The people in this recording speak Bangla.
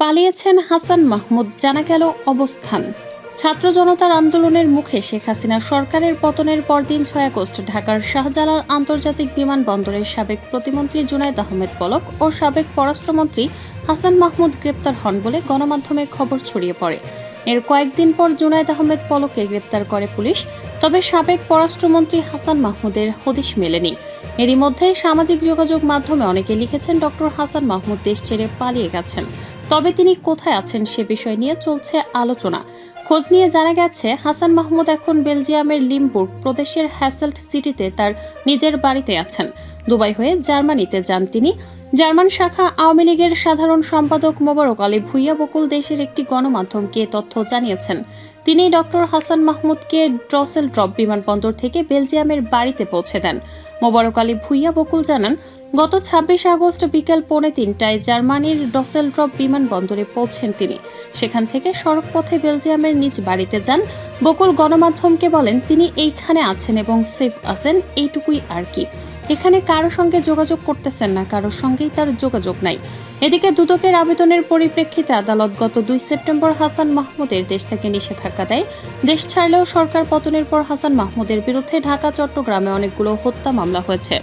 পালিয়েছেন হাসান মাহমুদ, জানা গেল অবস্থান। ছাত্র জনতার আন্দোলনের মুখে শেখ হাসিনা সরকারের পতনের পরদিন ছয় আগস্ট ঢাকার শাহজালাল আন্তর্জাতিক বিমানবন্দরের সাবেক প্রতিমন্ত্রী জুনাইদ আহমেদ পলক ও সাবেক পররাষ্ট্রমন্ত্রী হাসান মাহমুদ গ্রেপ্তার হন বলে গণমাধ্যমে খবর ছড়িয়ে পড়ে। এর কয়েকদিন পর জুনাইদ আহমেদ পলককে গ্রেপ্তার করে পুলিশ। তবে সাবেক পররাষ্ট্রমন্ত্রী হাসান মাহমুদের হদিশ মেলেনি। এরই মধ্যে সামাজিক যোগাযোগ মাধ্যমে অনেকে লিখেছেন ডক্টর হাসান মাহমুদ দেশ ছেড়ে পালিয়ে গেছেন। তবে তিনি কোথায় আছেন সে বিষয় নিয়ে চলছে আলোচনা। খোঁজ নিয়ে জানা গেছে, হাসান মাহমুদ এখন বেলজিয়ামের লিমবুর্গ প্রদেশের হ্যাসেল্ট সিটিতে তার নিজের বাড়িতে আছেন। দুবাই হয়ে জার্মানিতে যান তিনি। জার্মান শাখা আওয়ামী লীগের সাধারণ সম্পাদক মোবারক আলী ভুইয়া বকুল দেশের একটি গণমাধ্যমকে তথ্য জানিয়েছেন। তিনি ডক্টর হাসান মাহমুদকে ড্রসেল ড্রপ বিমানবন্দর থেকে বেলজিয়ামের বাড়িতে পৌঁছে দেন। মোবারক আলী ভুইয়া বকুল জানান, গত ছাব্বিশ আগস্ট বিকেল পৌনে তিনটায় জার্মানির ডসেল ড্রপ বিমানবন্দরে পৌঁছেন তিনি। সেখান থেকে সড়কপথে বেলজিয়ামের নিজ বাড়িতে যান। বকুল গণমাধ্যমকে বলেন, তিনি এইখানে আছেন এবং সেফ আছেন, এইটুকুই আর কি। এখানে কারও সঙ্গে যোগাযোগ করতেছেন না কারোর সঙ্গেই তার যোগাযোগ নাই। এদিকে দুদকের আবেদনের পরিপ্রেক্ষিতে আদালত গত দুই সেপ্টেম্বর হাসান মাহমুদের দেশ থেকে নিষেধাজ্ঞা দেয়। দেশ ছাড়লেও সরকার পতনের পর হাসান মাহমুদের বিরুদ্ধে ঢাকা, চট্টগ্রামে অনেকগুলো হত্যা মামলা হয়েছে।